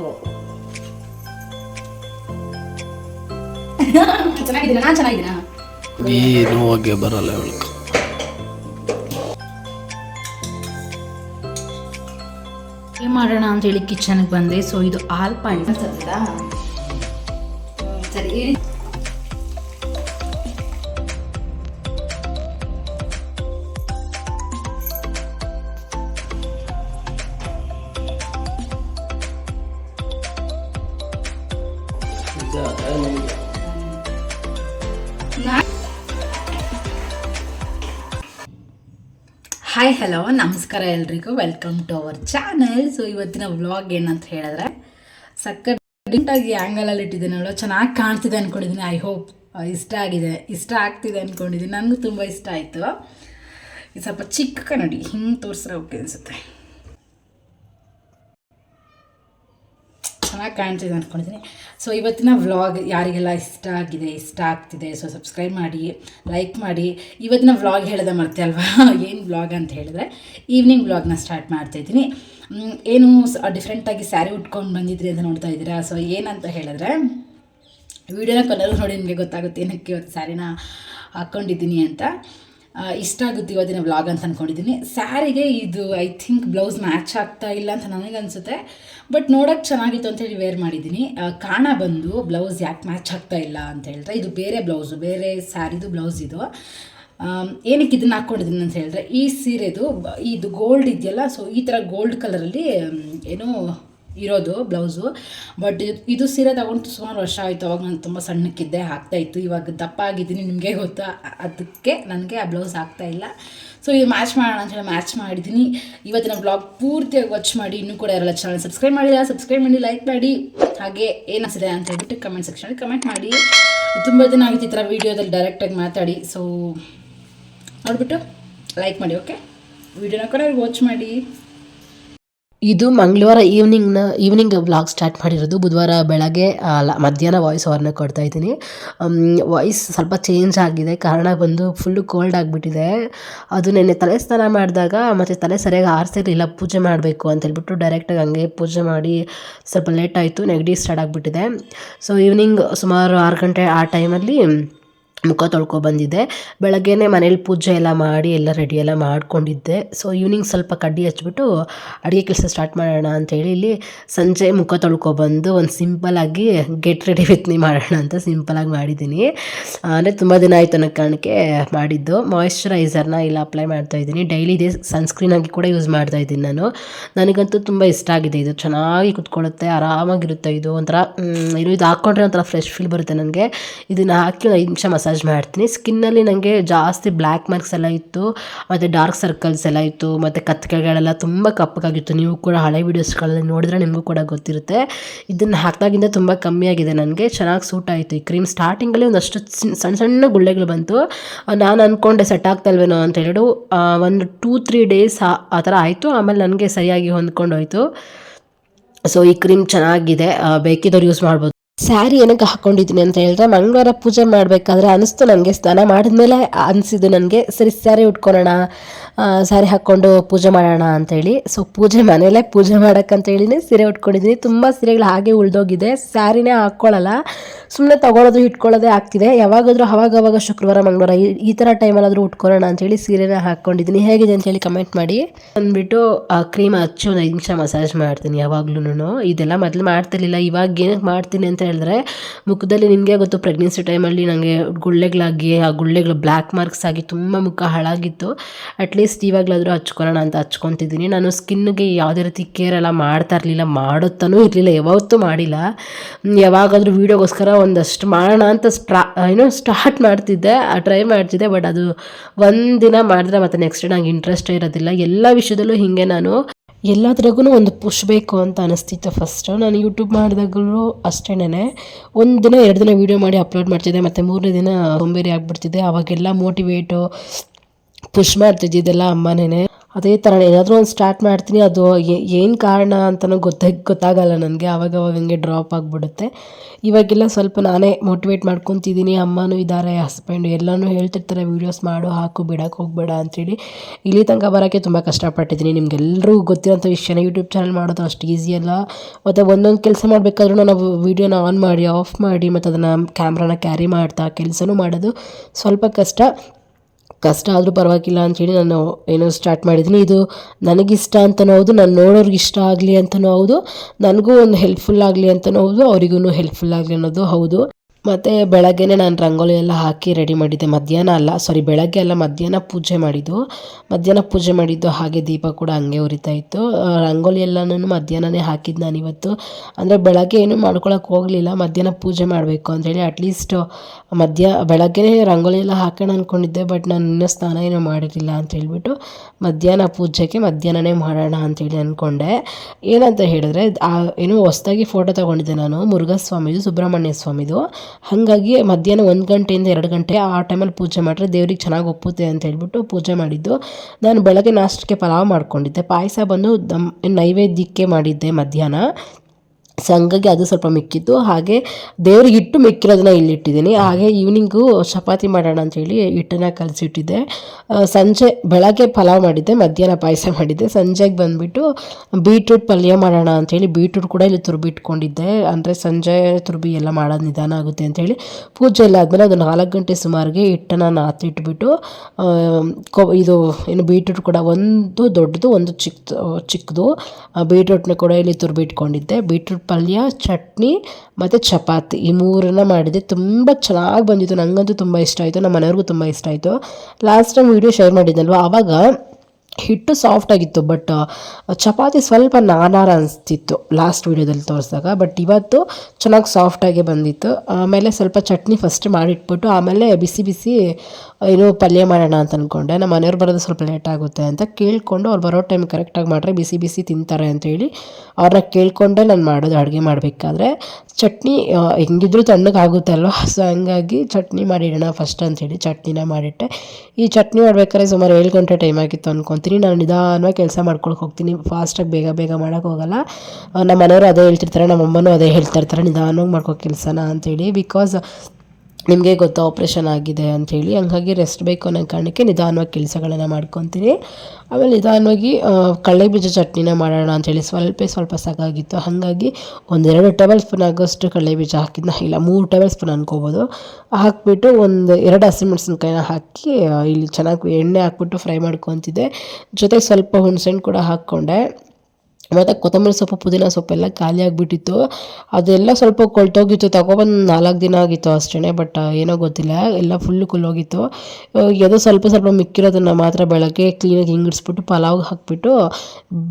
ಚೆನ್ನಾಗಿದ್ದೀನ? ನಾನು ಚೆನ್ನಾಗಿದ್ದೀನ ಬರಲ್ಲ ಏನು ಮಾಡೋಣ ಅಂತೇಳಿ ಕಿಚನ್ಗೆ ಬಂದೆ. ಸೊ ಇದು ಆಲ್ ಪಾಯಿಂಟ್ ಸರಿ ಹಾಯ್ ಹಲೋ ನಮಸ್ಕಾರ ಎಲ್ರಿಗೂ. Welcome to our channel so ಇವತ್ತಿನ ವ್ಲಾಗ್ ಏನಂತ ಹೇಳಿದ್ರೆ ಸಕ್ಕತ್ತಾಗಿ ಆ್ಯಂಗಲಲ್ಲಿ ಇಟ್ಟಿದ್ದೀನಲ್ಲ ಚೆನ್ನಾಗಿ ಕಾಣ್ತಿದೆ ಅಂದ್ಕೊಂಡಿದ್ದೀನಿ ಐ ಹೋಪ್ ಇಷ್ಟ ಆಗಿದೆ. ಇಷ್ಟ ಆಗ್ತಿದೆ ಅಂದ್ಕೊಂಡಿದ್ದೀನಿ ನನಗೂ ತುಂಬ ಇಷ್ಟ ಆಯಿತು. ಇದು ಸ್ವಲ್ಪ ಚಿಕ್ಕ ಕನ್ನಡಿ ಹಿಂಗೆ ತೋರಿಸ್ರೆ ಓಕೆ ಅನಿಸುತ್ತೆ. ಚೆನ್ನಾಗಿ ಕಾಣ್ತಿದೆ ಅಂದ್ಕೊಂಡಿದ್ದೀನಿ ಸೊ ಇವತ್ತಿನ ವ್ಲಾಗ್ ಯಾರಿಗೆಲ್ಲ ಇಷ್ಟ ಆಗಿದೆ, ಇಷ್ಟ ಆಗ್ತಿದೆ ಸೊ ಸಬ್ಸ್ಕ್ರೈಬ್ ಮಾಡಿ ಲೈಕ್ ಮಾಡಿ, ಇವತ್ತಿನ ವ್ಲಾಗ್ ಹೇಳಿದೆ ಮರ್ತೆ ಅಲ್ವಾ? ಏನು ವ್ಲಾಗ್ ಅಂತ ಹೇಳಿದ್ರೆ ಈವ್ನಿಂಗ್ ವ್ಲಾಗ್ನ ಸ್ಟಾರ್ಟ್ ಮಾಡ್ತಾಯಿದ್ದೀನಿ ಏನು ಡಿಫ್ರೆಂಟಾಗಿ ಸ್ಯಾರಿ ಉಟ್ಕೊಂಡು ಬಂದಿದ್ರಿ ಅಂತ ನೋಡ್ತಾ ಇದ್ದೀರಾ? ಸೊ ಏನಂತ ಹೇಳಿದ್ರೆ, ವೀಡಿಯೋನ ಕಲರ್ ನೋಡಿ, ನಿಮಗೆ ಗೊತ್ತಾಗುತ್ತೆ ಏನಕ್ಕೆ ಇವತ್ತು ಸ್ಯಾರಿನ ಹಾಕ್ಕೊಂಡಿದ್ದೀನಿ ಅಂತ. ಇಷ್ಟ ಆಗುತ್ತೆ ಇವತ್ತಿನ ವ್ಲಾಗ್ ಅಂತ ಅಂದ್ಕೊಂಡಿದ್ದೀನಿ ಸ್ಯಾರಿಗೆ ಇದು ಐ ಥಿಂಕ್ ಬ್ಲೌಸ್ ಮ್ಯಾಚ್ ಆಗ್ತಾ ಇಲ್ಲ ಅಂತ ನನಗೆ ಅನಿಸುತ್ತೆ. ಬಟ್ ನೋಡೋಕ್ಕೆ ಚೆನ್ನಾಗಿತ್ತು ಅಂತೇಳಿ ವೇರ್ ಮಾಡಿದ್ದೀನಿ. ಕಾಣ ಬಂದು ಬ್ಲೌಸ್ ಯಾಕೆ ಮ್ಯಾಚ್ ಆಗ್ತಾ ಇಲ್ಲ ಅಂತ ಹೇಳಿದ್ರೆ, ಇದು ಬೇರೆ ಬ್ಲೌಸು ಬೇರೆ ಸ್ಯಾರಿದು ಬ್ಲೌಸ್ ಇದು. ಏನಕ್ಕೆ ಇದನ್ನು ಹಾಕ್ಕೊಂಡಿದ್ದೀನಿ ಅಂತ ಹೇಳಿದ್ರೆ, ಈ ಸೀರೆದು, ಇದು ಗೋಲ್ಡ್ ಇದೆಯಲ್ಲ ಸೊ ಈ ಥರ ಗೋಲ್ಡ್ ಕಲರಲ್ಲಿ ಏನೋ ಇರೋದು, ಬ್ಲೌಸು. ಬಟ್ ಇದು ಸೀರೆ ತಗೊಂಡು ಸುಮಾರು ವರ್ಷ ಆಯಿತು, ಅವಾಗ ನಾನು ತುಂಬ ಸಣ್ಣಕ್ಕಿದ್ದೆ ಇತ್ತು. ಇವಾಗ ದಪ್ಪ ಆಗಿದ್ದೀನಿ ನಿಮಗೆ ಗೊತ್ತಾ? ಅದಕ್ಕೆ ನನಗೆ ಆ ಬ್ಲೌಸ್ ಇಲ್ಲ. ಸೊ ಇದು ಮ್ಯಾಚ್ ಮಾಡೋಣ ಅಂತ ಹೇಳಿ ಮ್ಯಾಚ್ ಮಾಡಿದ್ದೀನಿ. ಇವತ್ತಿನ ಬ್ಲಾಗ್ ಪೂರ್ತಿಯಾಗಿ ವಾಚ್ ಮಾಡಿ, ಇನ್ನೂ ಕೂಡ ಯಾರೆಲ್ಲ ಚಾನಲ್ ಸಬ್ಸ್ಕ್ರೈಬ್ ಮಾಡಿಲ್ಲ ಸಬ್ಸ್ಕ್ರೈಬ್ ಮಾಡಿ ಲೈಕ್ ಮಾಡಿ. ಹಾಗೆ ಏನಿಸಿದೆ ಅಂತ ಹೇಳ್ಬಿಟ್ಟು ಕಮೆಂಟ್ ಸೆಕ್ಷನಲ್ಲಿ ಕಮೆಂಟ್ ಮಾಡಿ. ತುಂಬ ದಿನ ಆಗಿತ್ತು ಈ ಥರ ವೀಡಿಯೋದಲ್ಲಿ ಡೈರೆಕ್ಟಾಗಿ ಮಾತಾಡಿ. ಸೊ ನೋಡಿಬಿಟ್ಟು ಲೈಕ್ ಮಾಡಿ ಓಕೆ ವೀಡಿಯೋನ ಕೂಡ ವಾಚ್ ಮಾಡಿ. ಇದು ಮಂಗಳವಾರ ಈವ್ನಿಂಗ್ನ ಈವ್ನಿಂಗ್ ವ್ಲಾಗ್ ಸ್ಟಾರ್ಟ್ ಮಾಡಿರೋದು. ಬುಧವಾರ ಬೆಳಗ್ಗೆ ಮಧ್ಯಾಹ್ನ ವಾಯ್ಸ್ ಓವರ್ನ ಕೊಡ್ತಾ ಇದ್ದೀನಿ. ವಾಯ್ಸ್ ಸ್ವಲ್ಪ ಚೇಂಜ್ ಆಗಿದೆ. ಕಾರಣ ಬಂದು ಫುಲ್ಲು ಕೋಲ್ಡ್ ಆಗಿಬಿಟ್ಟಿದೆ. ಅದು ನೆನ್ನೆ ತಲೆ ಸ್ನಾನ ಮಾಡಿದಾಗ ಮತ್ತು ತಲೆ ಸರಿಯಾಗಿ ಆರಿಸಿರಲಿಲ್ಲ. ಪೂಜೆ ಮಾಡಬೇಕು ಅಂತ ಹೇಳ್ಬಿಟ್ಟು ಡೈರೆಕ್ಟಾಗಿ ಹಂಗೆ ಪೂಜೆ ಮಾಡಿ ಸ್ವಲ್ಪ ಲೇಟ್ ಆಯಿತು ನೆಗಡಿ ಸ್ಟಾರ್ಟ್ ಆಗಿಬಿಟ್ಟಿದೆ. ಸೊ ಈವ್ನಿಂಗ್ ಸುಮಾರು ಆರು ಗಂಟೆ ಆ ಟೈಮಲ್ಲಿ ಮುಖ ತೊಳ್ಕೊ ಬಂದಿದ್ದೆ. ಬೆಳಗ್ಗೆನೇ ಮನೇಲಿ ಪೂಜೆ ಎಲ್ಲ ಮಾಡಿ, ಎಲ್ಲ ರೆಡಿ ಎಲ್ಲ ಮಾಡ್ಕೊಂಡಿದ್ದೆ. ಸೊ ಈವ್ನಿಂಗ್ ಸ್ವಲ್ಪ ಕಡ್ಡಿ ಹಚ್ಬಿಟ್ಟು ಅಡುಗೆ ಕೆಲಸ ಸ್ಟಾರ್ಟ್ ಮಾಡೋಣ ಅಂಥೇಳಿ ಇಲ್ಲಿ ಸಂಜೆ ಮುಖ ತೊಳ್ಕೊಬಂದು ಒಂದು ಸಿಂಪಲಾಗಿ ಗೆಟ್ ರೆಡಿ ವಿತ್ ನೀ ಮಾಡೋಣ ಅಂತ ಸಿಂಪಲಾಗಿ ಮಾಡಿದ್ದೀನಿ. ಅಂದರೆ ತುಂಬ ದಿನ ಆಯಿತು ಅನ್ನೋ ಕಾರಣಕ್ಕೆ ಮಾಡಿದ್ದು. ಮಾಯಿಶ್ಚರೈಸರ್ನ ಇಲ್ಲ ಅಪ್ಲೈ ಮಾಡ್ತಾ ಇದ್ದೀನಿ. ಡೈಲಿ ಇದೇ ಸನ್ಸ್ಕ್ರೀನ್ ಆಗಿ ಕೂಡ ಯೂಸ್ ಮಾಡ್ತಾ ಇದ್ದೀನಿ ನಾನು. ನನಗಂತೂ ತುಂಬ ಇಷ್ಟ ಆಗಿದೆ ಇದು. ಚೆನ್ನಾಗಿ ಕುತ್ಕೊಳ್ಳುತ್ತೆ, ಆರಾಮಾಗಿರುತ್ತೆ ಇದು. ಒಂಥರ ಇದು ಹಾಕ್ಕೊಂಡ್ರೆ ಒಂಥರ ಫ್ರೆಶ್ ಫೀಲ್ ಬರುತ್ತೆ ನನಗೆ. ಇದನ್ನು ಹಾಕಿ ಒಂದು ಐದು ನಿಮಿಷ ಮಸಾಜ್ ಮಾಡ್ತೀನಿ. ಸ್ಕಿನ್ನಲ್ಲಿ ನನಗೆ ಜಾಸ್ತಿ ಬ್ಲ್ಯಾಕ್ ಮಾರ್ಕ್ಸ್ ಎಲ್ಲ ಇತ್ತು. ಮತ್ತು ಡಾರ್ಕ್ ಸರ್ಕಲ್ಸ್ ಎಲ್ಲ ಇತ್ತು. ಮತ್ತು ಕತ್ತಿಗೆಗಳೆಲ್ಲ ತುಂಬ ಕಪ್ಪಗಾಗಿತ್ತು. ನೀವು ಕೂಡ ಹಳೆ ವೀಡಿಯೋಸ್ಗಳಲ್ಲಿ ನೋಡಿದ್ರೆ ನಿಮಗೂ ಕೂಡ ಗೊತ್ತಿರುತ್ತೆ. ಇದನ್ನು ಹಾಕಿದಾಗಿಂದ ತುಂಬ ಕಮ್ಮಿ ಆಗಿದೆ ನನಗೆ. ಚೆನ್ನಾಗಿ ಸೂಟ್ ಆಯಿತು. ಈ ಕ್ರೀಮ್ ಸ್ಟಾರ್ಟಿಂಗಲ್ಲಿ ಒಂದಷ್ಟು ಸಣ್ಣ ಸಣ್ಣ ಗುಳ್ಳೆಗಳು ಬಂತು. ನಾನು ಅಂದ್ಕೊಂಡೆ ಸೆಟ್ ಆಗ್ತಲ್ವೇನೋ ಅಂತ ಹೇಳಿ ಒಂದು ಟೂ ತ್ರೀ ಡೇಸ್ ಆ ಥರ ಆಯಿತು. ಆಮೇಲೆ ನನಗೆ ಸರಿಯಾಗಿ ಹೊಂದ್ಕೊಂಡು ಹೋಯಿತು ಸೊ ಈ ಕ್ರೀಮ್ ಚೆನ್ನಾಗಿದೆ. ಬೇಕಿದ್ದವ್ರು ಯೂಸ್ ಮಾಡ್ಬೋದು. ಸ್ಯಾರಿ ಏನಕ್ಕೆ ಹಾಕೊಂಡಿದ್ದೀನಿ ಅಂತ ಹೇಳಿದ್ರೆ ಮಂಗಳವಾರ ಪೂಜೆ ಮಾಡಬೇಕಾದ್ರೆ ಅನಿಸ್ತು ನನಗೆ ಸ್ನಾನ ಮಾಡಿದ್ಮೇಲೆ ಅನಿಸಿದ್ದು ನನಗೆ ಸರಿ ಸ್ಯಾರಿ ಉಟ್ಕೊಳ್ಳೋಣ ಆ, ಸ್ಯಾರಿ ಹಾಕ್ಕೊಂಡು ಪೂಜೆ ಮಾಡೋಣ ಅಂತೇಳಿ. ಸೊ ಪೂಜೆ ಮನೆಯಲ್ಲೇ ಪೂಜೆ ಮಾಡೋಕ್ಕಂತೇಳಿನೇ ಸೀರೆ ಉಟ್ಕೊಂಡಿದ್ದೀನಿ. ತುಂಬ ಸೀರೆಗಳು ಹಾಗೆ ಉಳಿದೋಗಿದೆ. ಸ್ಯಾರಿನೇ ಹಾಕ್ಕೊಳ್ಳಲ್ಲ ಸುಮ್ಮನೆ ತೊಗೊಳೋದು, ಇಟ್ಕೊಳ್ಳೋದೇ ಆಗ್ತಿದೆ. ಯಾವಾಗಾದರೂ ಅವಾಗ ಅವಾಗ ಶುಕ್ರವಾರ, ಮಂಗಳವಾರ ಈ ಥರ ಟೈಮಲ್ಲಾದರೂ ಉಟ್ಕೊಳ್ಳೋಣ ಅಂತೇಳಿ ಸೀರೆನ ಹಾಕ್ಕೊಂಡಿದ್ದೀನಿ ಹೇಗಿದೆ ಅಂತೇಳಿ ಕಮೆಂಟ್ ಮಾಡಿ. ಅಂದ್ಬಿಟ್ಟು, ಆ, ಕ್ರೀಮ್ ಹಚ್ಚಿ ಒಂದು ಐದು ನಿಮಿಷ ಮಸಾಜ್ ಮಾಡ್ತೀನಿ ಯಾವಾಗ್ಲೂ ಇದೆಲ್ಲ ಮೊದಲು ಮಾಡ್ತಿರ್ಲಿಲ್ಲ. ಇವಾಗ ಏನಕ್ಕೆ ಮಾಡ್ತೀನಿ ಅಂತ ಹೇಳಿದ್ರೆ, ಮುಖದಲ್ಲಿ ನಿಮಗೆ ಗೊತ್ತು ಪ್ರೆಗ್ನೆನ್ಸಿ ಟೈಮಲ್ಲಿ ನನಗೆ ಗುಳ್ಳೆಗಳಾಗಿ, ಆ ಗುಳ್ಳೆಗಳು ಬ್ಲ್ಯಾಕ್ ಮಾರ್ಕ್ಸ್ ಆಗಿ ತುಂಬ ಮುಖ ಹಾಳಾಗಿತ್ತು. ಅಟ್ಲೀಸ್ಟ್ ಇವಾಗಲಾದರೂ ಹಚ್ಕೊಳ್ಳೋಣ ಅಂತ ಹಚ್ಕೊತಿದ್ದೀನಿ. ನಾನು ಸ್ಕಿನ್ಗೆ ಯಾವುದೇ ರೀತಿ ಕೇರ್ ಎಲ್ಲ ಮಾಡ್ತಾ ಇರಲಿಲ್ಲ, ಮಾಡುತ್ತಾನೂ ಇರಲಿಲ್ಲ, ಯಾವತ್ತೂ ಮಾಡಿಲ್ಲ. ಯಾವಾಗಾದರೂ ವೀಡಿಯೋಗೋಸ್ಕರ ಒಂದಷ್ಟು ಮಾಡೋಣ ಅಂತ ಸ್ಟ್ರಾ ಏನೋ ಸ್ಟಾರ್ಟ್ ಮಾಡ್ತಿದ್ದೆ ಟ್ರೈ ಮಾಡ್ತಿದ್ದೆ ಬಟ್ ಅದು ಒಂದಿನ ಮಾಡಿದ್ರೆ ಮತ್ತೆ ನೆಕ್ಸ್ಟ್ ನಂಗೆ ಇಂಟ್ರೆಸ್ಟೇ ಇರೋದಿಲ್ಲ. ಎಲ್ಲ ವಿಷಯದಲ್ಲೂ ಹೀಗೆ ನಾನು ಎಲ್ಲದ್ರಾಗೂ ಒಂದು ಪುಷ್ ಬೇಕು ಅಂತ ಅನಿಸ್ತಿತ್ತು ಫಸ್ಟು ನಾನು ಯೂಟ್ಯೂಬ್ ಮಾಡಿದಾಗಲೂ ಅಷ್ಟೇನೆ ಒಂದು ದಿನ, ಎರಡು ದಿನ ವೀಡಿಯೋ ಮಾಡಿ ಅಪ್ಲೋಡ್ ಮಾಡ್ತಿದ್ದೆ, ಮತ್ತು ಮೂರನೇ ದಿನ ಸೋಂಬೇರಿ ಆಗಿಬಿಡ್ತಿದ್ದೆ ಅವಾಗೆಲ್ಲ ಮೋಟಿವೇಟು ಪುಷ್ ಮಾಡ್ತಿದ್ದಿದ್ದೆಲ್ಲ ಅಮ್ಮನೇ ಅದೇ ಥರ ಏನಾದರೂ ಒಂದು ಸ್ಟಾರ್ಟ್ ಮಾಡ್ತೀನಿ. ಅದು ಏನು ಕಾರಣ ಅಂತಲೂ ಗೊತ್ತಾಗ ಗೊತ್ತಾಗಲ್ಲ ನನಗೆ. ಆವಾಗ ಅವಾಗ ಹಂಗೆ ಡ್ರಾಪ್ ಆಗಿಬಿಡುತ್ತೆ. ಇವಾಗೆಲ್ಲ ಸ್ವಲ್ಪ ನಾನೇ ಮೋಟಿವೇಟ್ ಮಾಡ್ಕೊತಿದ್ದೀನಿ. ಅಮ್ಮನೂ ಇದ್ದಾರೆ ಹಸ್ಬೆಂಡ್ ಎಲ್ಲನೂ ಹೇಳ್ತಿರ್ತಾರೆ ವೀಡಿಯೋಸ್ ಮಾಡು, ಹಾಕು ಬಿಡಕ್ಕೆ ಹೋಗಬೇಡ ಅಂಥೇಳಿ ಇಲ್ಲಿ ತನಕ ಬರೋಕ್ಕೆ ತುಂಬ ಕಷ್ಟಪಟ್ಟಿದ್ದೀನಿ. ನಿಮಗೆಲ್ಲರಿಗೂ ಗೊತ್ತಿರೋಂಥ ವಿಷಯನ ಯೂಟ್ಯೂಬ್ ಚಾನಲ್ ಮಾಡೋದು ಅಷ್ಟು ಈಸಿ ಅಲ್ಲ. ಮತ್ತು ಒಂದೊಂದು ಕೆಲಸ ಮಾಡಬೇಕಾದ್ರೂ ನಾವು ವೀಡಿಯೋನ ಆನ್ ಮಾಡಿ ಆಫ್ ಮಾಡಿ ಮತ್ತು ಅದನ್ನು ಕ್ಯಾಮ್ರಾನ ಕ್ಯಾರಿ ಮಾಡ್ತಾ, ಕೆಲಸನೂ ಮಾಡೋದು ಸ್ವಲ್ಪ ಕಷ್ಟ. ಕಷ್ಟ ಆದರೂ ಪರವಾಗಿಲ್ಲ ಅಂಥೇಳಿ ನಾನು ಏನೋ ಸ್ಟಾರ್ಟ್ ಮಾಡಿದ್ದೀನಿ. ಇದು ನನಗಿಷ್ಟ ಅಂತಲೂ ಹೌದು, ನಾನು ನೋಡೋರ್ಗೆ ಇಷ್ಟ ಆಗಲಿ ಅಂತಲೂ ಹೌದು, ನನಗೂ ಒಂದು ಹೆಲ್ಪ್ಫುಲ್ ಆಗಲಿ ಅಂತಲೂ ಹೌದು ಅವರಿಗೂ ಹೆಲ್ಪ್ಫುಲ್ ಆಗಲಿ ಅನ್ನೋದು ಹೌದು. ಮತ್ತು ಬೆಳಗ್ಗೆನೇ ನಾನು ರಂಗೋಲಿ ಎಲ್ಲ ಹಾಕಿ ರೆಡಿ ಮಾಡಿದ್ದೆ. ಮಧ್ಯಾಹ್ನ ಅಲ್ಲ ಸಾರಿ ಬೆಳಗ್ಗೆ ಅಲ್ಲ, ಮಧ್ಯಾಹ್ನ ಪೂಜೆ ಮಾಡಿದ್ದು. ಮಧ್ಯಾಹ್ನ ಪೂಜೆ ಮಾಡಿದ್ದು ಹಾಗೆ ದೀಪ ಕೂಡ ಹಂಗೆ ಉರಿತಾ ಇತ್ತು. ರಂಗೋಲಿ ಎಲ್ಲನೂ ಮಧ್ಯಾಹ್ನನೇ ಹಾಕಿದ್ದು ನಾನು ಇವತ್ತು. ಅಂದರೆ ಬೆಳಗ್ಗೆ ಏನು ಮಾಡ್ಕೊಳಕ್ಕೆ ಹೋಗಲಿಲ್ಲ, ಮಧ್ಯಾಹ್ನ ಪೂಜೆ ಮಾಡಬೇಕು ಅಂತೇಳಿ ಅಟ್ಲೀಸ್ಟ್ ಮಧ್ಯ, ಬೆಳಗ್ಗೆನೇ ರಂಗೋಲಿ ಎಲ್ಲ ಹಾಕೋಣ ಅಂದ್ಕೊಂಡಿದ್ದೆ ಬಟ್ ನಾನು ಇನ್ನೂ ಸ್ನಾನ ಏನೂ ಮಾಡಿರಲಿಲ್ಲ ಅಂತ ಹೇಳ್ಬಿಟ್ಟು ಮಧ್ಯಾಹ್ನ ಪೂಜೆಗೆ ಮಧ್ಯಾಹ್ನನೇ ಮಾಡೋಣ ಅಂತೇಳಿ ಅಂದ್ಕೊಂಡೆ ಏನಂತ ಹೇಳಿದ್ರೆ ಏನು ಹೊಸ್ದಾಗಿ ಫೋಟೋ ತೊಗೊಂಡಿದ್ದೆ ನಾನು, ಮುರುಘಸ್ವಾಮಿದು, ಸುಬ್ರಹ್ಮಣ್ಯ ಸ್ವಾಮಿದು. ಹಾಗಾಗಿ ಮಧ್ಯಾಹ್ನ ಒಂದು ಗಂಟೆಯಿಂದ ಎರಡು ಗಂಟೆ ಆ ಟೈಮಲ್ಲಿ ಪೂಜೆ ಮಾಡಿದ್ರೆ ದೇವ್ರಿಗೆ ಚೆನ್ನಾಗಿ ಒಪ್ಪುತ್ತೆ ಅಂತ ಹೇಳ್ಬಿಟ್ಟು ಪೂಜೆ ಮಾಡಿದ್ದು. ನಾನು ಬೆಳಗ್ಗೆ ನಾಷ್ಟಕ್ಕೆ ಪಲಾವ್ ಮಾಡ್ಕೊಂಡಿದ್ದೆ. ಪಾಯಸ ಬಂದು ದಮ್ ನೈವೇದ್ಯಕ್ಕೆ ಮಾಡಿದ್ದೆ ಮಧ್ಯಾಹ್ನ. ಸೊ ಹಂಗಾಗಿ ಅದು ಸ್ವಲ್ಪ ಮಿಕ್ಕಿತ್ತು ಹಾಗೆ ದೇವ್ರಿಗೆ ಇಟ್ಟು ಮಿಕ್ಕಿರೋದನ್ನ ಇಲ್ಲಿಟ್ಟಿದ್ದೀನಿ ಹಾಗೆ ಈವ್ನಿಂಗು ಚಪಾತಿ ಮಾಡೋಣ ಅಂಥೇಳಿ ಹಿಟ್ಟನ್ನು ಕಲಸಿಟ್ಟಿದ್ದೆ. ಸಂಜೆ ಬೆಳಗ್ಗೆ ಪಲಾವ್ ಮಾಡಿದ್ದೆ, ಮಧ್ಯಾಹ್ನ ಪಾಯಸ ಮಾಡಿದ್ದೆ. ಸಂಜೆಗೆ ಬಂದುಬಿಟ್ಟು ಬೀಟ್ರೂಟ್ ಪಲ್ಯ ಮಾಡೋಣ ಅಂಥೇಳಿ ಬೀಟ್ರೂಟ್ ಕೂಡ ಇಲ್ಲಿ ತುರುಬಿಟ್ಕೊಂಡಿದ್ದೆ. ಅಂದರೆ ಸಂಜೆ ತುರುಬಿ ಎಲ್ಲ ಮಾಡೋದು ನಿಧಾನ ಆಗುತ್ತೆ ಅಂಥೇಳಿ ಪೂಜೆ ಎಲ್ಲ ಆದಮೇಲೆ ಅದು ನಾಲ್ಕು ಗಂಟೆ ಸುಮಾರಿಗೆ ಹಿಟ್ಟನ್ನು ನಾತಿಟ್ಬಿಟ್ಟು ಕೊ, ಇದು ಏನು ಬೀಟ್ರೂಟ್ ಕೂಡ ಒಂದು ದೊಡ್ಡದು, ಒಂದು ಚಿಕ್ಕ ಚಿಕ್ಕದು ಬೀಟ್ರೂಟ್ನ ಕೂಡ ಇಲ್ಲಿ ತುರುಬಿಟ್ಕೊಂಡಿದ್ದೆ. ಬೀಟ್ರೂಟ್ ಪಲ್ಯ, ಚಟ್ನಿ ಮತ್ತು ಚಪಾತಿ. ಈ ಮೂರನ್ನು ಮಾಡಿದೆ ತುಂಬ ಚೆನ್ನಾಗಿ ಬಂದಿತ್ತು. ನನಗಂತೂ ತುಂಬ ಇಷ್ಟ ಆಯಿತು. ನಮ್ಮ ಮನೆಯವ್ರಿಗೂ ತುಂಬ ಇಷ್ಟ ಆಯಿತು. ಲಾಸ್ಟ್ ಟೈಮ್ ವೀಡಿಯೋ ಶೇರ್ ಮಾಡಿದ್ದಲ್ವ ಆವಾಗ ಹಿಟ್ಟು ಸಾಫ್ಟ್ ಆಗಿತ್ತು ಬಟ್ ಚಪಾತಿ ಸ್ವಲ್ಪ ನಾನಾರ ಅನಿಸ್ತಿತ್ತು ಲಾಸ್ಟ್ ವೀಡಿಯೋದಲ್ಲಿ ತೋರಿಸಿದಾಗ. ಬಟ್ ಇವತ್ತು ಚೆನ್ನಾಗಿ ಸಾಫ್ಟಾಗಿ ಬಂದಿತ್ತು. ಆಮೇಲೆ ಸ್ವಲ್ಪ ಚಟ್ನಿ ಫಸ್ಟ್ ಮಾಡಿಟ್ಬಿಟ್ಟು ಆಮೇಲೆ ಬಿಸಿ ಬಿಸಿ ಏನು ಪಲ್ಯ ಮಾಡೋಣ ಅಂತ ಅಂದ್ಕೊಂಡೆ ನಮ್ಮ ಮನೆಯವ್ರು ಬರೋದು ಸ್ವಲ್ಪ ಲೇಟ್ ಆಗುತ್ತೆ ಅಂತ ಕೇಳಿಕೊಂಡು ಅವ್ರು ಬರೋ ಟೈಮ್ ಕರೆಕ್ಟಾಗಿ ಮಾಡಿದ್ರೆ ಬಿಸಿ ಬಿಸಿ ತಿಂತಾರೆ ಅಂತೇಳಿ ಅವ್ರನ್ನ ಕೇಳಿಕೊಂಡೆ ನಾನು ಮಾಡೋದು ಅಡುಗೆ ಮಾಡಬೇಕಾದ್ರೆ. ಚಟ್ನಿ ಹೆಂಗಿದ್ರೂ ಹೆಂಗಿದ್ರು ತಣ್ಣಗಾಗುತ್ತೆ ಅಲ್ವಾ ಸೊ ಹಂಗಾಗಿ ಚಟ್ನಿ ಮಾಡಿಡೋಣ ಫಸ್ಟ್ ಅಂಥೇಳಿ ಚಟ್ನಿನ ಮಾಡಿಟ್ಟೆ. ಈ ಚಟ್ನಿ ಮಾಡ್ಬೇಕಾದ್ರೆ ಸುಮಾರು ಏಳು ಗಂಟೆ ಟೈಮ್ ಆಗಿತ್ತು ಅಂದ್ಕೊತೀನಿ ನಾನು ನಿಧಾನವಾಗಿ ಕೆಲಸ ಮಾಡ್ಕೊಳಕ್ಕೆ ಹೋಗ್ತೀನಿ. ಫಾಸ್ಟಾಗಿ ಬೇಗ ಬೇಗ ಮಾಡೋಕ್ಕೆ ಹೋಗಲ್ಲ. ಆ, ನಮ್ಮ ಮನೆಯವರು ಅದೇ ಹೇಳ್ತಿರ್ತಾರೆ ನಮ್ಮ ಅಮ್ಮನೂ ಅದೇ ಹೇಳ್ತಾ ಇರ್ತಾರೆ ನಿಧಾನವಾಗಿ ಮಾಡ್ಕೋ ಕೆಲಸನ ಅಂಥೇಳಿ ಬಿಕಾಸ್ ನಿಮಗೆ ಗೊತ್ತಾ ಆಪ್ರೇಷನ್ ಆಗಿದೆ ಅಂಥೇಳಿ ಹಂಗಾಗಿ ರೆಸ್ಟ್ ಬೇಕು ಅನ್ನೋ ಕಾರಣಕ್ಕೆ ನಿಧಾನವಾಗಿ ಕೆಲಸಗಳನ್ನು ಮಾಡ್ಕೊತೀನಿ. ಆಮೇಲೆ ನಿಧಾನವಾಗಿ ಕಡಲೆ ಬೀಜ ಚಟ್ನಿನ ಮಾಡೋಣ ಅಂಥೇಳಿ ಸ್ವಲ್ಪ ಸ್ವಲ್ಪ ಸಾಕಾಗಿತ್ತು ಹಾಗಾಗಿ ಒಂದೆರಡು ಟೇಬಲ್ ಸ್ಪೂನ್ ಆಗೋಷ್ಟು ಕಡಲೆ ಬೀಜ ಹಾಕಿದ್ನ. ಇಲ್ಲ, ಮೂರು ಟೇಬಲ್ ಸ್ಪೂನ್ ಅನ್ಕೋಬೋದು. ಹಾಕ್ಬಿಟ್ಟು ಒಂದು ಎರಡು ಹಸಿಮೆಣಸಿನ್ಕಾಯಿನ ಹಾಕಿ ಇಲ್ಲಿ ಚೆನ್ನಾಗಿ ಎಣ್ಣೆ ಹಾಕ್ಬಿಟ್ಟು ಫ್ರೈ ಮಾಡ್ಕೊತಿದ್ದೆ. ಜೊತೆಗೆ ಸ್ವಲ್ಪ ಹುಣಸೆಹಣ್ಣು ಕೂಡ ಹಾಕ್ಕೊಂಡೆ. ಮತ್ತು ಕೊತ್ತಂಬರಿ ಸೊಪ್ಪು ಪುದೀನ ಸೊಪ್ಪೆಲ್ಲ ಖಾಲಿ ಆಗಿಬಿಟ್ಟಿತ್ತು. ಅದೆಲ್ಲ ಸ್ವಲ್ಪ ಕೊಳ್ತೋಗಿತ್ತು, ತಗೊಬಂದು ನಾಲ್ಕು ದಿನ ಆಗಿತ್ತು ಅಷ್ಟೇ ಬಟ್ ಏನೋ ಗೊತ್ತಿಲ್ಲ. ಎಲ್ಲ ಫುಲ್ಲು ಕುಲ್ಲೋಗಿತ್ತು. ಏನೋ ಸ್ವಲ್ಪ ಸ್ವಲ್ಪ ಮಿಕ್ಕಿರೋದನ್ನು ಮಾತ್ರ ಬೆಳಗ್ಗೆ ಕ್ಲೀನಾಗಿ ಹಿಂಗಿಡ್ಸ್ಬಿಟ್ಟು ಪಲಾವ್ಗೆ ಹಾಕಿಬಿಟ್ಟು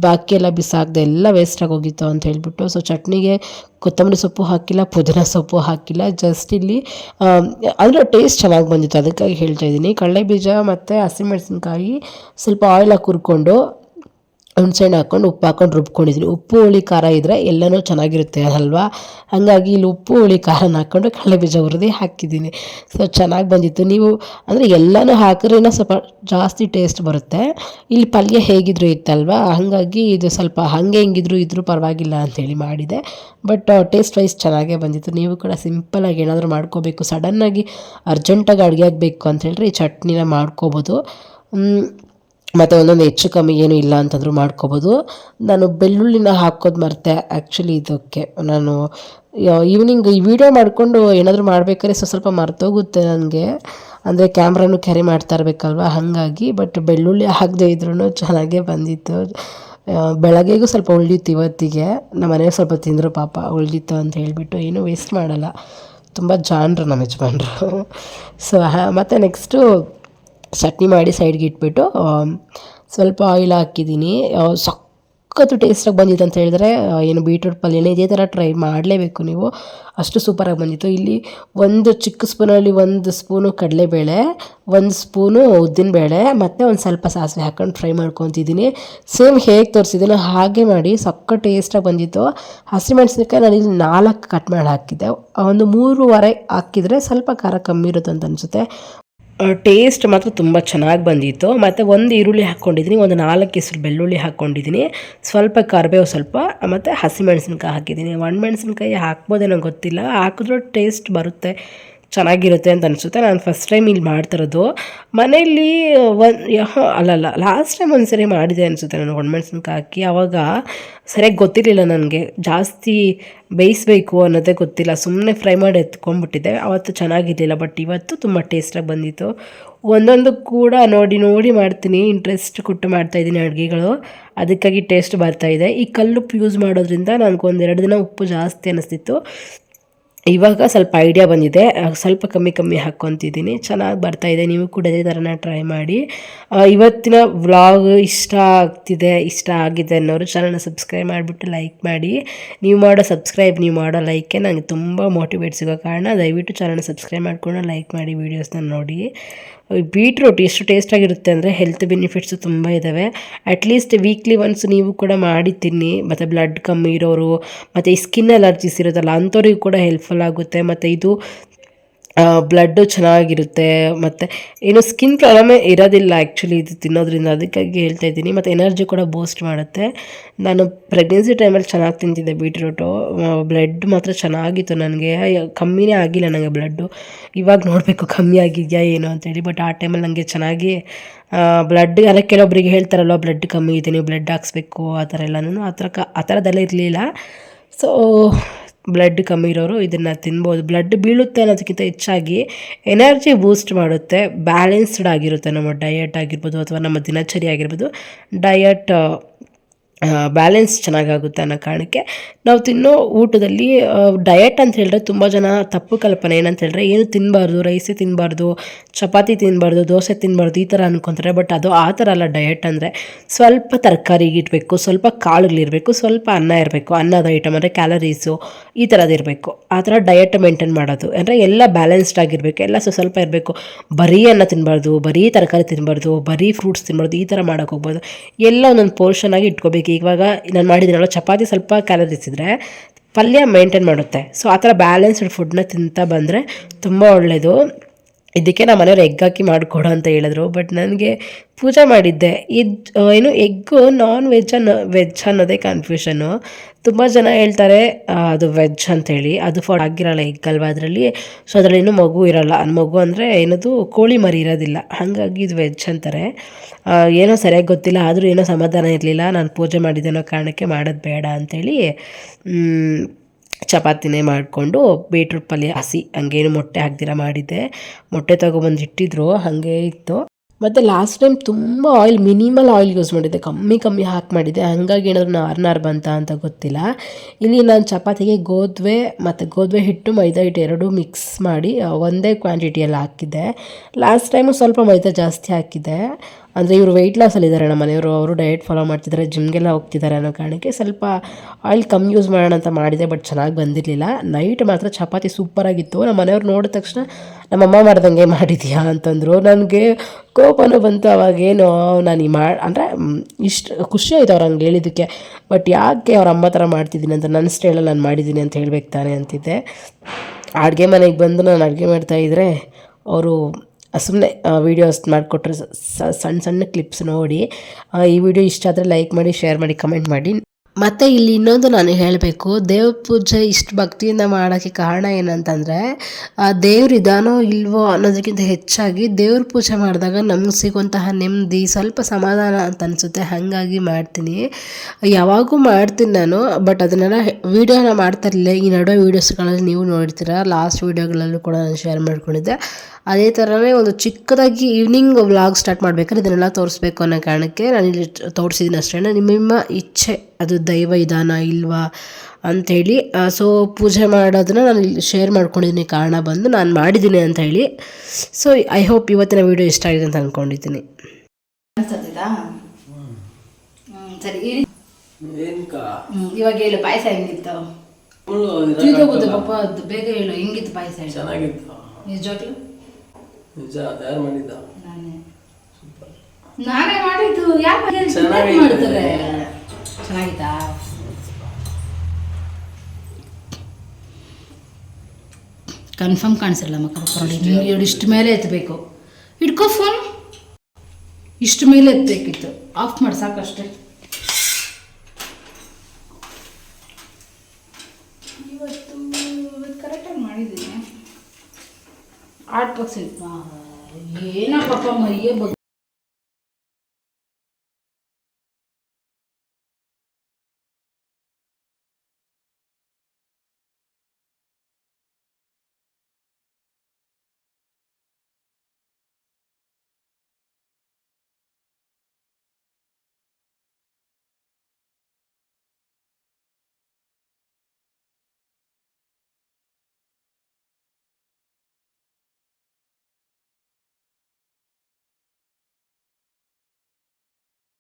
ಬಾಕಿ ಎಲ್ಲ ಬಿಸಾಕ್ದೆ, ಎಲ್ಲ ವೇಸ್ಟ್ ಆಗೋಗಿತ್ತು ಅಂತ ಹೇಳಿಬಿಟ್ಟು. ಸೊ ಚಟ್ನಿಗೆ ಕೊತ್ತಂಬರಿ ಸೊಪ್ಪು ಹಾಕಿಲ್ಲ, ಪುದೀನ ಸೊಪ್ಪು ಹಾಕಿಲ್ಲ ಜಸ್ಟ್ ಇಲ್ಲಿ ಅಂದರೆ ಟೇಸ್ಟ್ ಚೆನ್ನಾಗಿ ಬಂದಿತ್ತು. ಅದಕ್ಕಾಗಿ ಹೇಳ್ತಾ ಇದ್ದೀನಿ. ಕಡಲೆ ಬೀಜ ಮತ್ತು ಹಸಿಮೆಣಸಿನ್ಕಾಯಿ ಸ್ವಲ್ಪ ಆಯಿಲ್ ಹಾಕಿ ಹುರ್ಕೊಂಡು ಹುಣ್ಸೆಹಣ್ಣು ಹಾಕ್ಕೊಂಡು ಉಪ್ಪು ಹಾಕ್ಕೊಂಡು ರುಬ್ಕೊಂಡಿದ್ದೀನಿ. ಉಪ್ಪು, ಹುಳಿ, ಖಾರ ಇದ್ದರೆ ಎಲ್ಲನೂ ಚೆನ್ನಾಗಿರುತ್ತೆ ಅಲ್ವಾ? ಹಾಗಾಗಿ ಇಲ್ಲಿ ಉಪ್ಪು, ಹುಳಿ, ಖಾರನ ಹಾಕ್ಕೊಂಡು ಕಡಲೆ ಬೀಜ ಹುರಿದು ಹಾಕಿದ್ದೀನಿ. ಸೊ ಚೆನ್ನಾಗಿ ಬಂದಿತ್ತು. ನೀವು ಅಂದರೆ ಎಲ್ಲನೂ ಹಾಕಿದ್ರೇನ ಸ್ವಲ್ಪ ಜಾಸ್ತಿ ಟೇಸ್ಟ್ ಬರುತ್ತೆ. ಇಲ್ಲಿ ಪಲ್ಯ ಹೇಗಿದ್ರು ಇತ್ತಲ್ವಾ? ಹಾಗಾಗಿ ಇದು ಸ್ವಲ್ಪ ಹಾಗೆ ಹೆಂಗಿದ್ರು ಇದ್ದರೂ ಪರವಾಗಿಲ್ಲ ಅಂಥೇಳಿ ಮಾಡಿದೆ. ಬಟ್ ಟೇಸ್ಟ್ ವೈಸ್ ಚೆನ್ನಾಗೇ ಬಂದಿತ್ತು. ನೀವು ಕೂಡ ಸಿಂಪಲಾಗಿ ಏನಾದರೂ ಮಾಡ್ಕೋಬೇಕು. ಸಡನ್ನಾಗಿ ಅರ್ಜೆಂಟಾಗಿ ಅಡುಗೆ ಆಗಬೇಕು ಅಂತ ಹೇಳಿದ್ರೆ ಈ ಚಟ್ನಿನ ಮಾಡ್ಕೋಬೋದು. ಮತ್ತು ಒಂದೊಂದು ಹೆಚ್ಚು ಕಮ್ಮಿ ಏನು ಇಲ್ಲ ಅಂತಂದರೂ ಮಾಡ್ಕೋಬೋದು. ನಾನು ಬೆಳ್ಳುಳ್ಳಿನ ಹಾಕೋದು ಮರ್ತೆ ಆ್ಯಕ್ಚುಲಿ ಇದಕ್ಕೆ. ನಾನು ಈವ್ನಿಂಗ್ ಈ ವಿಡಿಯೋ ಮಾಡಿಕೊಂಡು ಏನಾದರೂ ಮಾಡ್ಬೇಕಾದ್ರೆ ಸ್ವಲ್ಪ ಸ್ವಲ್ಪ ಮರ್ತೋಗುತ್ತೆ ನನಗೆ. ಅಂದರೆ ಕ್ಯಾಮ್ರಾನು ಕ್ಯಾರಿ ಮಾಡ್ತಾ ಇರಬೇಕಲ್ವ? ಹಾಗಾಗಿ ಬಟ್ ಬೆಳ್ಳುಳ್ಳಿ ಹಾಕದೇ ಇದ್ರೂ ಚೆನ್ನಾಗೇ ಬಂದಿತ್ತು. ಬೆಳಗ್ಗೆಗೂ ಸ್ವಲ್ಪ ಉಳಿದಿತ್ತು ಇವತ್ತಿಗೆ. ನಮ್ಮ ಮನೆಯವ್ರು ಸ್ವಲ್ಪ ತಿಂದರು ಪಾಪ, ಉಳಿದಿತ್ತು ಅಂತ ಹೇಳಿಬಿಟ್ಟು ಏನೂ ವೇಸ್ಟ್ ಮಾಡಲ್ಲ. ತುಂಬ ಜಾಣರು ನಮ್ಮ ಯಜಮಾನ್ರು. ಸೊ ಮತ್ತು ನೆಕ್ಸ್ಟು ಚಟ್ನಿ ಮಾಡಿ ಸೈಡ್ಗೆ ಇಟ್ಬಿಟ್ಟು ಸ್ವಲ್ಪ ಆಯಿಲ್ ಹಾಕಿದ್ದೀನಿ. ಸಕ್ಕತ್ತು ಸಖತ್ತು ಟೇಸ್ಟಾಗಿ ಬಂದಿತ್ತು ಅಂತ ಹೇಳಿದ್ರೆ ಏನು ಬೀಟ್ರೂಟ್ ಪಲ್ಯನೇ ಇದೇ ಥರ ಟ್ರೈ ಮಾಡಲೇಬೇಕು ನೀವು. ಅಷ್ಟು ಸೂಪರಾಗಿ ಬಂದಿತ್ತು. ಇಲ್ಲಿ ಒಂದು ಚಿಕ್ಕ ಸ್ಪೂನಲ್ಲಿ ಒಂದು ಸ್ಪೂನು ಕಡಲೆಬೇಳೆ, ಒಂದು ಸ್ಪೂನು ಉದ್ದಿನಬೇಳೆ, ಮತ್ತು ಒಂದು ಸ್ವಲ್ಪ ಸಾಸಿವೆ ಹಾಕ್ಕೊಂಡು ಫ್ರೈ ಮಾಡ್ಕೊತಿದ್ದೀನಿ. ಸೇಮ್ ಹೇಗೆ ತೋರಿಸಿದ್ದೀನೋ ಹಾಗೆ ಮಾಡಿ ಸಕ್ಕ ಟೇಸ್ಟಾಗಿ ಬಂದಿತ್ತು. ಹಸಿಮೆಣಸಿನಕಾಯಿ ನಾನು ಇಲ್ಲಿ ನಾಲ್ಕು ಕಟ್ ಮಾಡಿ ಹಾಕಿದ್ದೆ. ಒಂದು ಮೂರುವರೆ ಹಾಕಿದರೆ ಸ್ವಲ್ಪ ಖಾರ ಕಮ್ಮಿ ಇರುತ್ತೆ ಅಂತ ಅನಿಸುತ್ತೆ. ಟೇಸ್ಟ್ ಮಾತ್ರ ತುಂಬ ಚೆನ್ನಾಗಿ ಬಂದಿತ್ತು. ಮತ್ತು ಒಂದು ಈರುಳ್ಳಿ ಹಾಕ್ಕೊಂಡಿದ್ದೀನಿ ಒಂದು ನಾಲ್ಕು ಹೆಸರು ಬೆಳ್ಳುಳ್ಳಿ ಹಾಕ್ಕೊಂಡಿದ್ದೀನಿ ಸ್ವಲ್ಪ ಕರಿಬೇವು ಸ್ವಲ್ಪ, ಮತ್ತು ಹಸಿಮೆಣಸಿನ್ಕಾಯಿ ಹಾಕಿದ್ದೀನಿ ಒಣಮೆಣಸಿನ್ಕಾಯಿ ಹಾಕ್ಬೋದೇನೋ ಗೊತ್ತಿಲ್ಲ, ಹಾಕಿದ್ರೂ ಟೇಸ್ಟ್ ಬರುತ್ತೆ. ಚೆನ್ನಾಗಿರುತ್ತೆ ಅಂತ ಅನಿಸುತ್ತೆ. ನಾನು ಫಸ್ಟ್ ಟೈಮ್ ಇಲ್ಲಿ ಮಾಡ್ತಿರೋದು. ಮನೆಯಲ್ಲಿ ಒಂದು ಅಲ್ಲಲ್ಲ ಲಾಸ್ಟ್ ಟೈಮ್ ಒಂದು ಸರಿ ಮಾಡಿದೆ ಅನಿಸುತ್ತೆ ನಾನು ಒಣಮೆಣ್ಸಿನ್ಕಾಯಿ ಹಾಕಿ. ಆವಾಗ ಸರಿಯಾಗಿ ಗೊತ್ತಿರಲಿಲ್ಲ ನನಗೆ. ಜಾಸ್ತಿ ಬೇಯಿಸ್ಬೇಕು ಅನ್ನೋದೇ ಗೊತ್ತಿಲ್ಲ. ಸುಮ್ಮನೆ ಫ್ರೈ ಮಾಡಿ ಎತ್ಕೊಂಡ್ಬಿಟ್ಟಿದ್ದೆ. ಅವತ್ತು ಚೆನ್ನಾಗಿರಲಿಲ್ಲ ಬಟ್ ಇವತ್ತು ತುಂಬ ಟೇಸ್ಟಾಗಿ ಬಂದಿತ್ತು. ಒಂದೊಂದು ಕೂಡ ನೋಡಿ ನೋಡಿ ಮಾಡ್ತೀನಿ. ಇಂಟ್ರೆಸ್ಟ್ ಕೊಟ್ಟು ಮಾಡ್ತಾಯಿದ್ದೀನಿ ಅಡುಗೆಗಳು. ಅದಕ್ಕಾಗಿ ಟೇಸ್ಟ್ ಬರ್ತಾಯಿದೆ ಈ ಕಲ್ಲುಪ್ಪು ಯೂಸ್ ಮಾಡೋದ್ರಿಂದ ನನಗೊಂದೆರಡು ದಿನ ಉಪ್ಪು ಜಾಸ್ತಿ ಅನ್ನಿಸ್ತಿತ್ತು ಇವಾಗ ಸ್ವಲ್ಪ ಐಡಿಯಾ ಬಂದಿದೆ. ಸ್ವಲ್ಪ ಕಮ್ಮಿ ಕಮ್ಮಿ ಹಾಕ್ಕೊತಿದ್ದೀನಿ ಚೆನ್ನಾಗಿ ಬರ್ತಾ ಇದೆ. ನೀವು ಕೂಡ ಇದೇ ಥರನ ಟ್ರೈ ಮಾಡಿ. ಇವತ್ತಿನ ವ್ಲಾಗ್ ಇಷ್ಟ ಆಗ್ತಿದೆ, ಇಷ್ಟ ಆಗಿದೆ ಅನ್ನೋರು ಚಾನಲ್ನ ಸಬ್ಸ್ಕ್ರೈಬ್ ಮಾಡಿಬಿಟ್ಟು ಲೈಕ್ ಮಾಡಿ. ನೀವು ಮಾಡೋ ಸಬ್ಸ್ಕ್ರೈಬ್ ನೀವು ಮಾಡೋ ಲೈಕೆ ನನಗೆ ತುಂಬ ಮೋಟಿವೇಟ್ ಸಿಗೋ ಕಾರಣ ದಯವಿಟ್ಟು ಚಾನಲ್ನ ಸಬ್ಸ್ಕ್ರೈಬ್ ಮಾಡಿಕೊಂಡು ಲೈಕ್ ಮಾಡಿ ವೀಡಿಯೋಸ್ನ ನೋಡಿ. ಬೀಟ್ರೂಟ್ ಎಷ್ಟು ಟೇಸ್ಟಾಗಿರುತ್ತೆ ಅಂದರೆ ಹೆಲ್ತ್ ಬೆನಿಫಿಟ್ಸು ತುಂಬ ಇದ್ದಾವೆ ಅಟ್ಲೀಸ್ಟ್ ವೀಕ್ಲಿ ಒನ್ಸ್ ನೀವು ಕೂಡ ಮಾಡಿ ತಿನ್ನಿ ಮತ್ತು ಬ್ಲಡ್ ಕಮ್ಮಿ ಇರೋರು, ಮತ್ತು ಸ್ಕಿನ್ ಅಲರ್ಜೀಸ್ ಇರೋದಲ್ಲ ಅಂಥವ್ರಿಗೂ ಕೂಡ ಹೆಲ್ಪ್ಫುಲ್ ಆಗುತ್ತೆ, ಮತ್ತು ಇದು ಬ್ಲಡ್ಡು ಚೆನ್ನಾಗಿರುತ್ತೆ, ಮತ್ತು ಏನು ಸ್ಕಿನ್ ಪ್ರಾಬ್ಲಮೇ ಇರೋದಿಲ್ಲ ಆ್ಯಕ್ಚುಲಿ ಇದು ತಿನ್ನೋದ್ರಿಂದ. ಅದಕ್ಕಾಗಿ ಹೇಳ್ತಾ ಇದ್ದೀನಿ, ಮತ್ತು ಎನರ್ಜಿ ಕೂಡ ಬೂಸ್ಟ್ ಮಾಡುತ್ತೆ. ನಾನು ಪ್ರೆಗ್ನೆನ್ಸಿ ಟೈಮಲ್ಲಿ ಚೆನ್ನಾಗಿ ತಿಂತಿದ್ದೆ ಬೀಟ್ರೂಟು ಬ್ಲಡ್ ಮಾತ್ರ ಚೆನ್ನಾಗಿತ್ತು ನನಗೆ. ಕಮ್ಮಿನೇ ಆಗಿಲ್ಲ ನನಗೆ ಬ್ಲಡ್ಡು ಇವಾಗ ನೋಡಬೇಕು ಕಮ್ಮಿ ಆಗಿದೆಯಾ, ಏನು ಅಂತೇಳಿ ಬಟ್ ಆ ಟೈಮಲ್ಲಿ ನನಗೆ ಚೆನ್ನಾಗಿ ಬ್ಲಡ್ ಅಲ್ಲ ಕೆಲವೊಬ್ಬರಿಗೆ ಹೇಳ್ತಾರಲ್ವ ಬ್ಲಡ್ ಕಮ್ಮಿ ಇದೆ, ನೀವು ಬ್ಲಡ್ ಹಾಕ್ಸ್ಬೇಕು, ಆ ಥರ ಎಲ್ಲನೂ. ಆ ಥರ ಕ ಆ ಥರದ್ದೆಲ್ಲ ಇರಲಿಲ್ಲ. ಸೊ ಬ್ಲಡ್ ಕಮ್ಮಿ ಇರೋರು ಇದನ್ನು ತಿನ್ಬೋದು. ಬ್ಲಡ್ ಬೀಳುತ್ತೆ ಅನ್ನೋದಕ್ಕಿಂತ ಹೆಚ್ಚಾಗಿ ಎನರ್ಜಿ ಬೂಸ್ಟ್ ಮಾಡುತ್ತೆ. ಬ್ಯಾಲೆನ್ಸ್ಡ್ ಆಗಿರುತ್ತೆ ನಮ್ಮ ಡಯಟ್ ಆಗಿರ್ಬೋದು ಅಥವಾ ನಮ್ಮ ದಿನಚರಿ ಆಗಿರ್ಬೋದು. ಡಯಟ್ ಬ್ಯಾಲೆನ್ಸ್ ಚೆನ್ನಾಗಾಗುತ್ತೆ ಅನ್ನೋ ಕಾರಣಕ್ಕೆ ನಾವು ತಿನ್ನೋ ಊಟದಲ್ಲಿ ಡಯಟ್ ಅಂತ ಹೇಳಿದ್ರೆ ತುಂಬ ಜನ ತಪ್ಪು ಕಲ್ಪನೆ. ಏನಂತ ಹೇಳಿದ್ರೆ ಏನು ತಿನ್ನಬಾರ್ದು ರೈಸೇ ತಿನ್ನಬಾರ್ದು ಚಪಾತಿ ತಿನ್ನಬಾರ್ದು ದೋಸೆ ತಿನ್ನಬಾರ್ದು ಈ ಥರ ಅನ್ಕೊತಾರೆ. ಬಟ್ ಅದು ಆ ಥರ ಅಲ್ಲ ಡಯಟ್ ಅಂದರೆ ಸ್ವಲ್ಪ ತರಕಾರಿ ಇಟ್ಬೇಕು ಸ್ವಲ್ಪ ಕಾಳುಗಳಿರಬೇಕು ಸ್ವಲ್ಪ ಅನ್ನ ಇರಬೇಕು. ಅನ್ನದ ಐಟಮ್ ಅಂದರೆ ಕ್ಯಾಲರೀಸು ಈ ಥರದ್ದು ಇರಬೇಕು. ಆ ಥರ ಡಯಟ್ ಮೇಂಟೈನ್ ಮಾಡೋದು. ಅಂದರೆ ಎಲ್ಲ ಬ್ಯಾಲೆನ್ಸ್ಡ್ ಆಗಿರಬೇಕು. ಎಲ್ಲ ಸ್ವಲ್ಪ ಸ್ವಲ್ಪ ಇರಬೇಕು. ಬರೀ ಅನ್ನ ತಿನ್ನಬಾರ್ದು ಬರೀ ತರಕಾರಿ ತಿನ್ನಬಾರ್ದು ಬರೀ ಫ್ರೂಟ್ಸ್ ತಿನ್ನಬಾರ್ದು ಈ ಥರ ಮಾಡೋಕ್ಕೆ ಹೋಗ್ಬೋದು ಎಲ್ಲ ಒಂದೊಂದು ಪೋರ್ಷನ್ ಆಗಿ ಇಟ್ಕೋಬೇಕು. ಇವಾಗ ನಾನು ಮಾಡಿದ್ದೀನಲ್ಲ ಚಪಾತಿ ಸ್ವಲ್ಪ ಕ್ಯಾಲರೀಸ್ ಇದ್ದರೆ ಪಲ್ಯ ಮೈಂಟೈನ್ ಮಾಡುತ್ತೆ. ಸೊ ಆ ಥರ ಬ್ಯಾಲೆನ್ಸ್ಡ್ ಫುಡ್ನ ತಿಂತಾ ಬಂದರೆ ತುಂಬ ಒಳ್ಳೆಯದು ಇದಕ್ಕೆ ನಮ್ಮ ಮನೆಯವ್ರು ಎಗ್ ಹಾಕಿ ಮಾಡಿಕೊಡು ಅಂತ ಹೇಳಿದ್ರು. ಬಟ್ ನನಗೆ ಪೂಜೆ ಮಾಡಿದ್ದೆ. ಇದು ಏನು ಎಗ್ಗು ನಾನ್ ವೆಜ್ ಅನ್ನೋ ವೆಜ್ ಅನ್ನೋದೇ ಕನ್ಫ್ಯೂಷನ್ನು ತುಂಬ ಜನ ಹೇಳ್ತಾರೆ ಅದು ವೆಜ್ ಅಂತೇಳಿ ಅದು ಫಾರ್ ಆಗಿರಲ್ಲ ಎಗ್ ಅಲ್ವಾ ಅದರಲ್ಲಿ? ಸೊ ಅದರಲ್ಲಿ ಏನು ಮಗು ಇರಲ್ಲ. ಮಗು ಅಂದರೆ ಏನದು, ಕೋಳಿ ಮರಿ ಇರೋದಿಲ್ಲ. ಹಾಗಾಗಿ ಇದು ವೆಜ್ ಅಂತಾರೆ. ಏನೋ ಸರಿಯಾಗಿ ಗೊತ್ತಿಲ್ಲ. ಆದರೂ ಏನೋ ಸಮಾಧಾನ ಇರಲಿಲ್ಲ. ನಾನು ಪೂಜೆ ಮಾಡಿದ್ದೇನೋ ಕಾರಣಕ್ಕೆ ಮಾಡೋದು ಬೇಡ ಅಂಥೇಳಿ ಚಪಾತಿನೇ ಮಾಡಿಕೊಂಡು ಬೀಟ್ರೂಟ್ ಪಲ್ಯ ಹಸಿ ಹಂಗೇನು ಮೊಟ್ಟೆ ಹಾಕ್ದಿರ ಮಾಡಿದ್ದೆ. ಮೊಟ್ಟೆ ತೊಗೊಬಂದು ಇಟ್ಟಿದ್ರು, ಹಾಗೆ ಇತ್ತು. ಮತ್ತು ಲಾಸ್ಟ್ ಟೈಮ್ ತುಂಬ ಆಯಿಲ್ ಮಿನಿಮಲ್ ಆಯಿಲ್ ಯೂಸ್ ಮಾಡಿದ್ದೆ. ಕಮ್ಮಿ ಕಮ್ಮಿ ಹಾಕಿ ಮಾಡಿದ್ದೆ. ಹಾಗಾಗಿ ಏನಾದರೂ ನಾರು ನಾರು ಬಂತ ಅಂತ ಗೊತ್ತಿಲ್ಲ. ಇಲ್ಲಿ ನಾನು ಚಪಾತಿಗೆ ಗೋಧುವೆ ಮತ್ತು ಗೋಧುವೆ ಹಿಟ್ಟು, ಮೈದಾ ಹಿಟ್ಟು ಎರಡೂ ಮಿಕ್ಸ್ ಮಾಡಿ ಒಂದೇ ಕ್ವಾಂಟಿಟಿಯಲ್ಲಿ ಹಾಕಿದ್ದೆ. ಲಾಸ್ಟ್ ಟೈಮು ಸ್ವಲ್ಪ ಮೈದಾ ಜಾಸ್ತಿ ಹಾಕಿದ್ದೆ. ಅಂದರೆ ಇವರು ವೆಯ್ಟ್ ಲಾಸಲ್ಲಿದ್ದಾರೆ ನಮ್ಮ ಮನೆಯವರು ಅವರು ಡಯಟ್ ಫಾಲೋ ಮಾಡ್ತಿದ್ದಾರೆ ಜಿಮ್ಗೆಲ್ಲ ಹೋಗ್ತಿದ್ದಾರೆ ಅನ್ನೋ ಕಾರಣಕ್ಕೆ ಸ್ವಲ್ಪ ಆಯಿಲ್ ಕಮ್ ಯೂಸ್ ಮಾಡೋಣ ಅಂತ ಮಾಡಿದೆ ಬಟ್ ಚೆನ್ನಾಗಿ ಬಂದಿರಲಿಲ್ಲ. ನೈಟ್ ಮಾತ್ರ ಚಪಾತಿ ಸೂಪರಾಗಿತ್ತು ನಮ್ಮ ಮನೆಯವ್ರು ನೋಡಿದ ತಕ್ಷಣ ನಮ್ಮಮ್ಮ ಮಾಡ್ದಂಗೆ ಮಾಡಿದ್ಯಾ? ಅಂತಂದರು. ನನಗೆ ಕೋಪನೂ ಬಂತು ಅವಾಗೇನು ನಾನು ಈ ಮಾಡಿ ಅಂದರೆ ಇಷ್ಟು ಖುಷಿ ಆಯ್ತು ಅವ್ರು ಹಂಗೆ ಹೇಳಿದ್ದಕ್ಕೆ. ಬಟ್ ಯಾಕೆ ಅವ್ರ ಅಮ್ಮ ಥರ ಮಾಡ್ತಿದ್ದೀನಿ ಅಂತ ನನ್ನ ಸ್ಟೈಲಲ್ಲಿ ನಾನು ಮಾಡಿದ್ದೀನಿ ಅಂತ ಹೇಳ್ಬೇಕು ತಾನೆ ಅಂತಿದ್ದೆ. ಅಡುಗೆ ಮನೆಗೆ ಬಂದು ನಾನು ಅಡುಗೆ ಮಾಡ್ತಾಯಿದ್ರೆ ಅವರು ಸುಮ್ಮನೆ ವೀಡಿಯೋಸ್ ಮಾಡಿಕೊಟ್ರೆ ಸಣ್ಣ ಸಣ್ಣ ಕ್ಲಿಪ್ಸ್ ನೋಡಿ. ಈ ವಿಡಿಯೋ ಇಷ್ಟ ಆದರೆ ಲೈಕ್ ಮಾಡಿ ಶೇರ್ ಮಾಡಿ ಕಮೆಂಟ್ ಮಾಡಿ. ಮತ್ತು ಇಲ್ಲಿ ಇನ್ನೊಂದು ನಾನು ಹೇಳಬೇಕು. ದೇವ್ರ ಪೂಜೆ ಇಷ್ಟು ಭಕ್ತಿಯಿಂದ ಮಾಡೋಕ್ಕೆ ಕಾರಣ ಏನಂತಂದರೆ ದೇವ್ರು ಇದಾನೋ ಇಲ್ವೋ ಅನ್ನೋದಕ್ಕಿಂತ ಹೆಚ್ಚಾಗಿ ದೇವ್ರ ಪೂಜೆ ಮಾಡಿದಾಗ ನಮ್ಗೆ ಸಿಗುವಂತಹ ನೆಮ್ಮದಿ, ಸ್ವಲ್ಪ ಸಮಾಧಾನ ಅಂತ ಅನಿಸುತ್ತೆ. ಹಾಗಾಗಿ ಮಾಡ್ತೀನಿ. ಯಾವಾಗೂ ಮಾಡ್ತೀನಿ ನಾನು ಬಟ್ ಅದನ್ನೆಲ್ಲ ವೀಡಿಯೋನ ಮಾಡ್ತಾ ಇರಲಿಲ್ಲ. ಈ ನಡುವೆ ವೀಡಿಯೋಸ್ಗಳಲ್ಲಿ ನೀವು ನೋಡ್ತೀರಾ ಲಾಸ್ಟ್ ವೀಡಿಯೋಗಳಲ್ಲೂ ಕೂಡ ನಾನು ಶೇರ್ ಮಾಡ್ಕೊಂಡಿದ್ದೆ. ಅದೇ ಥರನೇ ಒಂದು ಚಿಕ್ಕದಾಗಿ ಈವ್ನಿಂಗ್ ವ್ಲಾಗ್ ಸ್ಟಾರ್ಟ್ ಮಾಡಬೇಕಾದ್ರೆ ಇದನ್ನೆಲ್ಲ ತೋರಿಸ್ಬೇಕು ಅನ್ನೋ ಕಾರಣಕ್ಕೆ ನಾನು ಇಲ್ಲಿ ತೋರಿಸಿದ್ದೀನಿ ಅಷ್ಟೇ. ನಿಮ್ಮ ನಿಮ್ಮ ಇಚ್ಛೆ ಅದು ದೈವ ಇದಾನ ಇಲ್ವಾ ಅಂಥೇಳಿ ಸೊ ಪೂಜೆ ಮಾಡೋದನ್ನ ನಾನು ಇಲ್ಲಿ ಶೇರ್ ಮಾಡ್ಕೊಂಡಿದ್ದೀನಿ. ಕಾರಣ ಬಂದು ನಾನು ಮಾಡಿದ್ದೀನಿ ಅಂತ ಹೇಳಿ ಸೊ ಐ ಹೋಪ್ ಇವತ್ತಿನ ವೀಡಿಯೋ ಇಷ್ಟ ಆಗಿದೆ ಅಂತ ಅಂದ್ಕೊಂಡಿದ್ದೀನಿ ಸರಿ. ಇವಾಗ ಹೇಳು ಪಾಯಸ ಹೆಂಗಿತ್ತು? ಬೇಗ ಹೇಳು ಹೆಂಗಿತ್ತು ಪಾಯಸ ಹೇಳು? ಚೆನ್ನಾಗಿತ್ತು. ನಿಜವಾಗ್ಲು? ನಿಜ ಯಾರು ಮಾಡಿದ್ದ. ನಾನೇ. ಮಾಡಿದ್ದು. ಯಾಕೆ. ಮಾಡ್ತಾರೆ ಚೆನ್ನಾಗಿತ್ತಾ? ಕನ್ಫರ್ಮ್ ಕಾಣಿಸಿಲ್ಲ ಮಕ್ಕ ನೋಡಿ. ಇಷ್ಟು ಮೇಲೆ ಎತ್ತಬೇಕು. ಇಟ್ಕೋ ಫೋನ್. ಇಷ್ಟು ಮೇಲೆ ಎತ್ತಬೇಕಿತ್ತು. ಆಫ್ ಮಾಡಿ ಸಾಕಷ್ಟೇ ಮಾಡಿದ್ದೀನಿ ಆರ್ಟ್ ಬಾಕ್ಸ್ ಏನಪ್ಪ ಮೈಯೇ ಬಗ್ಗೆ